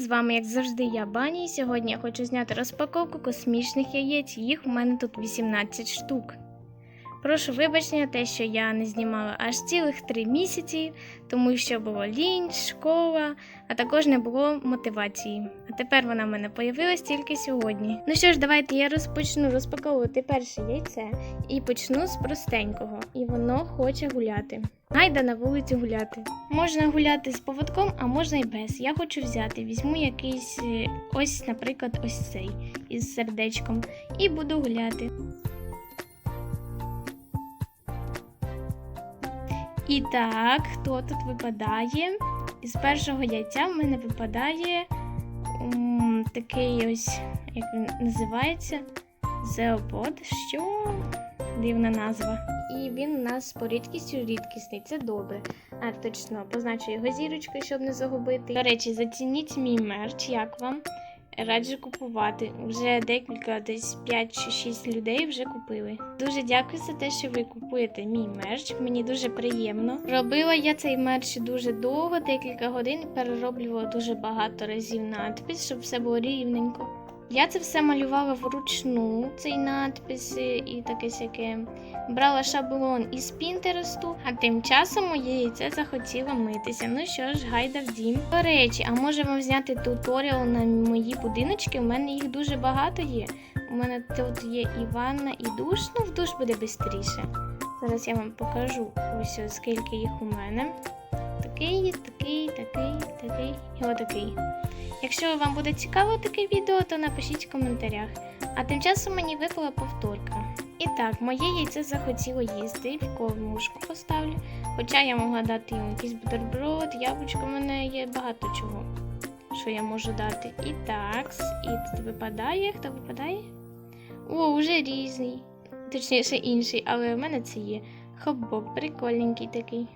З вами, як завжди, я Бані. І сьогодні я хочу зняти розпаковку космічних яєць. Їх у мене тут 18 штук. Прошу вибачення, те, що я не знімала аж цілих 3 місяці, тому що було лінь, школа, а також не було мотивації. А тепер вона в мене появилась тільки сьогодні. Ну що ж, давайте я розпочну розпаковувати перше яйце і почну з простенького. І воно хоче гуляти. Гайда на вулицю гуляти. Можна гуляти з поводком, а можна і без. Я хочу взяти. Візьму якийсь е, ось, наприклад, ось цей із сердечком. І буду гуляти. І так, хто тут випадає? Із першого яйця в мене випадає м, такий ось, як він називається, зеопод. Що? Дивна назва. І він у нас по рідкістю рідкісний, це добре. А точно позначу його зірочкою, щоб не загубити. До речі, зацініть мій мерч, як вам. Раджу купувати. Вже декілька, десь 5 чи 6 людей вже купили. Дуже дякую за те, що ви купуєте мій мерч. Мені дуже приємно. Робила я цей мерч дуже довго, декілька годин, перероблювала дуже багато разів надпис, щоб все було рівненько. Я це все малювала вручну, цей надпис і таке сяке. Брала шаблон із Пінтересту, а тим часом моє яйце захотіло митися. Ну що ж, гайда в дім. До речі, а може вам зняти туторіал на мої будиночки? У мене їх дуже багато є. У мене тут є і ванна, і душ. Ну, в душ буде швидше. Зараз я вам покажу ось скільки їх у мене. Такий, такий, такий, такий і отакий. Якщо вам буде цікаво таке відео, то напишіть в коментарях. А тим часом мені випала повторка. І так, моє яйце захотіло їсти, в кормушку поставлю. Хоча я могла дати йому якийсь бутерброд, яблучко, в мене є багато чого, що я можу дати. І так, і тут випадає. Хто випадає? О, вже різний. Точніше інший, але в мене це є. Хоббок, прикольненький такий.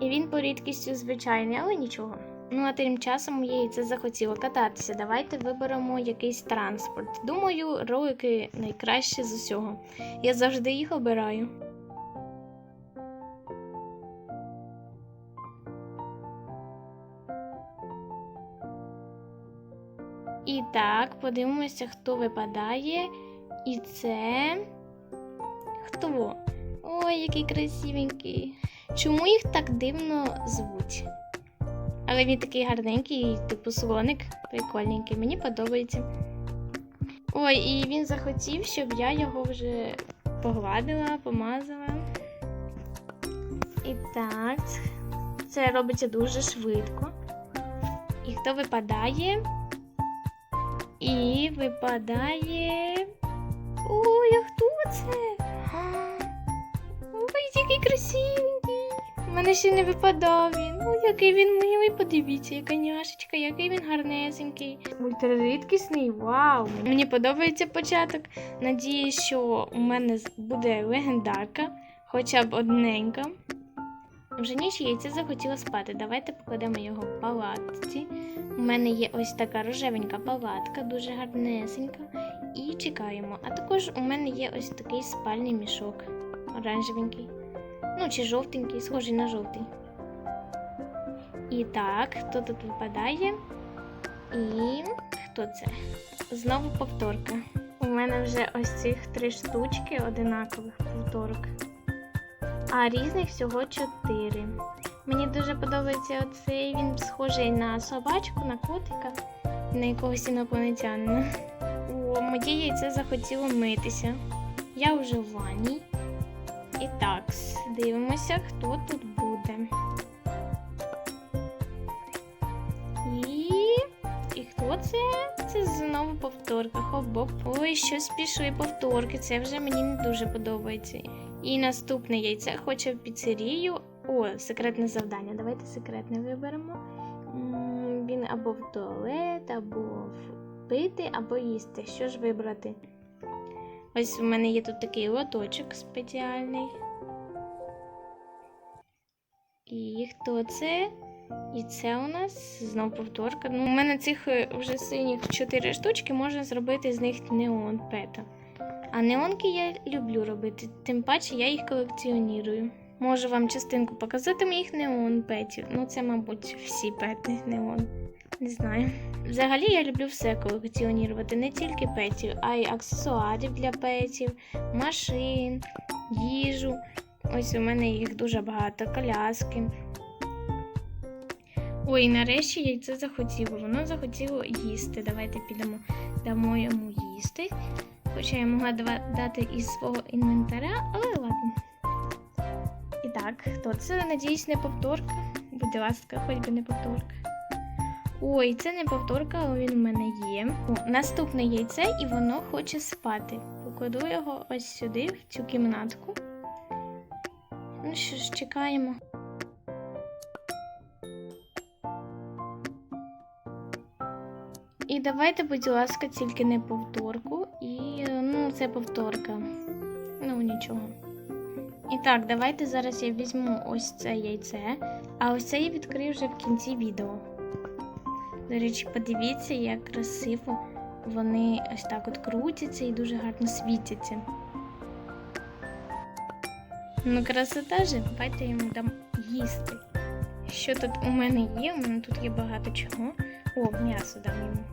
І він по рідкістю звичайний, але нічого. Ну а тим часом моє яйце захотіло кататися. Давайте виберемо якийсь транспорт. Думаю, ролики найкраще з усього. Я завжди їх обираю. І так, подивимося, хто випадає. І це. Хто? Ой, який красивенький. Чому їх так дивно звуть? Але він такий гарненький, типу слоник, прикольненький, мені подобається. Ой, і він захотів, щоб я його вже погладила, помазала. І так, це робиться дуже швидко. І хто випадає? І випадає. Ой, а хто це? Ой, який красивенький. У мене ще не випадав він. Ой, який він милий, подивіться, яка няшечка, який він гарнесенький. Ультрарідкісний, вау! Мені подобається початок. Надіюсь, що у мене буде легендарка, хоча б одненька. Вже ніч яйце захотіло спати. Давайте покладемо його в палатці. У мене є ось така рожевенька палатка, дуже гарнесенька. І чекаємо. А також у мене є ось такий спальний мішок оранжевенький. Ну, чи жовтенький, схожий на жовтий. І так, хто тут випадає? І хто це? Знову повторка. У мене вже ось цих три штучки одинакових повторок. А різних всього чотири. Мені дуже подобається оцей, він схожий на собачку, на котика, на якогось інопланетянина. О, моє яйце захотіло митися. Я вже в ванні. І так, дивимося, хто тут буде. І. І хто це? Це знову повторка. Хоп-боп. Ой, щось пішли повторки. Це вже мені не дуже подобається. І наступне яйце хоче в піцерію. О, секретне завдання. Давайте секретне виберемо. Він або в туалет, або в пити, або їсти. Що ж вибрати? Ось у мене є тут такий лоточок спеціальний. І хто це? І це у нас знову повторка. Ну, у мене цих е, вже синіх 4 штучки, можна зробити з них неон пета. А неонки я люблю робити, тим паче я їх колекціоную. Можу вам частинку показати моїх неон петів. Ну, це, мабуть, всі пети неон. Не знаю. Взагалі я люблю все колекціонувати, не тільки петів, а й аксесуарів для петів, машин, їжу. Ось у мене їх дуже багато, коляски. Ой, нарешті яйце захотіло. Воно захотіло їсти. Давайте підемо, дамо йому їсти. Хоча я могла дати із свого інвентаря, але ладно. І так, хто це? Надіюсь, не повторка. Будь ласка, хоч би не повторка. Ой, це не повторка, але він у мене є. О, наступне яйце, і воно хоче спати. Покладу його ось сюди, в цю кімнатку. Ну що ж, чекаємо. І давайте, будь ласка, тільки не повторку. І ну, це повторка. Ну, нічого. І так, давайте зараз я візьму ось це яйце, а ось це я відкрию вже в кінці відео. До речі, подивіться, як красиво вони ось так от крутяться і дуже гарно світяться. Ну, красота же, давайте йому дам їсти. Що тут у мене є? У мене тут є багато чого. О, м'ясо дам йому.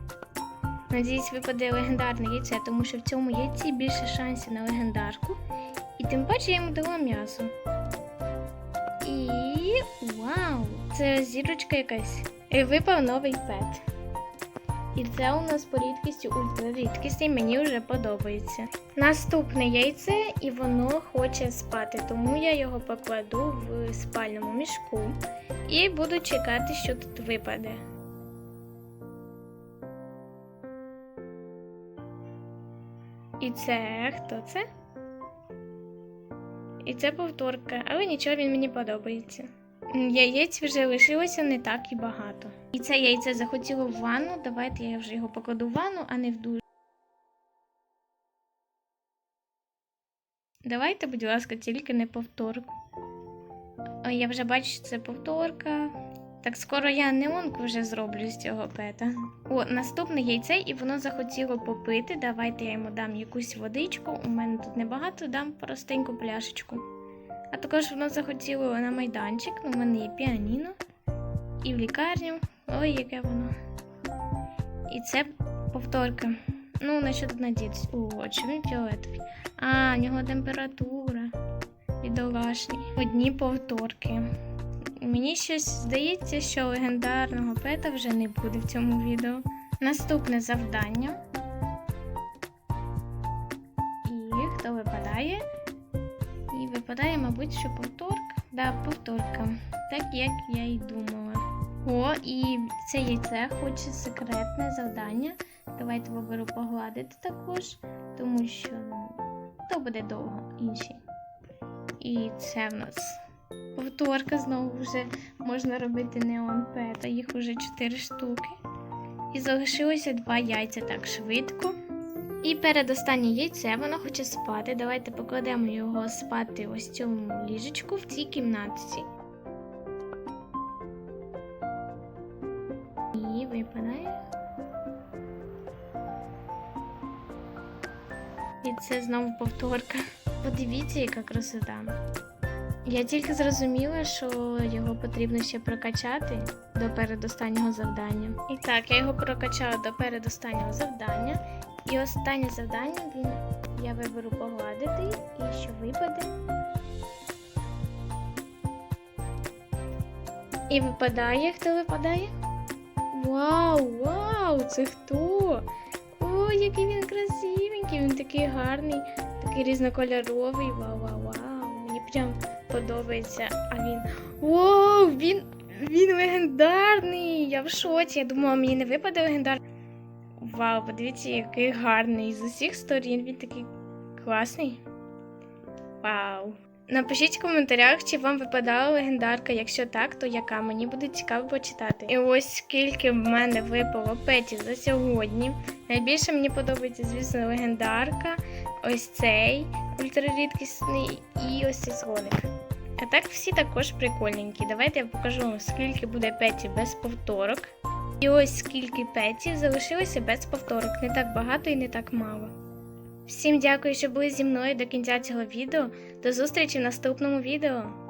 Надіюсь, випаде легендарне яйце, тому що в цьому яйці більше шансів на легендарку. І тим паче я йому дала м'ясо. І вау! Це зірочка якась. І випав новий пет. І це у нас по рідкістю ультрарідкісний, мені вже подобається. Наступне яйце, і воно хоче спати, тому я його покладу в спальному мішку і буду чекати, що тут випаде. І це хто це? І це повторка, але нічого він мені подобається. Яєць вже лишилося не так і багато. І це яйце захотіло в ванну. Давайте я вже його покладу в ванну, а не в душ. Давайте, будь ласка, тільки не повторку. О, я вже бачу, що це повторка. Так скоро я неонку вже зроблю з цього пета. О, наступне яйце, і воно захотіло попити. Давайте я йому дам якусь водичку. У мене тут небагато, дам простеньку пляшечку. А також воно захотіло на майданчик. Ну, у мене є піаніно. І в лікарню. Ой, яке воно. І це повторка. Ну, на що тут надіятися? О, чи він фіолетовий? А, в нього температура. Бідолашний. Одні повторки. Мені щось здається, що легендарного пета вже не буде в цьому відео. Наступне завдання. І хто випадає? Випадає, мабуть, що повторка. Да, повторка. Так як я й думала. О, і це яйце хоче секретне завдання. Давайте виберу погладити також, тому що ну, то буде довго інші. І це в нас повторка знову вже можна робити неон пета. Їх уже 4 штуки. І залишилося два яйця так швидко. І передостаннє яйце, воно хоче спати. Давайте покладемо його спати ось цьому ліжечку в цій кімнатці. І випадає. І це знову повторка. Подивіться, яка красота. Я тільки зрозуміла, що його потрібно ще прокачати до передостаннього завдання. І так, я його прокачала до передостаннього завдання. І останнє завдання він я виберу погладити і що випаде. І випадає, хто випадає? Вау, вау! Це хто? Ой, який він красивенький, він такий гарний, такий різнокольоровий. Вау, вау, вау. Мені прям подобається. А він. Вау, він, він легендарний! Я в шоці. Я думала, мені не випаде легендарний. Вау, подивіться, який гарний. З усіх сторін він такий класний. Вау. Напишіть в коментарях, чи вам випадала легендарка. Якщо так, то яка? Мені буде цікаво почитати. І ось скільки в мене випало петів за сьогодні. Найбільше мені подобається, звісно, легендарка. Ось цей ультрарідкісний і ось цей слоник. А так всі також прикольненькі. Давайте я покажу вам, скільки буде петів без повторок. І ось скільки петів залишилося без повторок. Не так багато і не так мало. Всім дякую, що були зі мною до кінця цього відео. До зустрічі в наступному відео.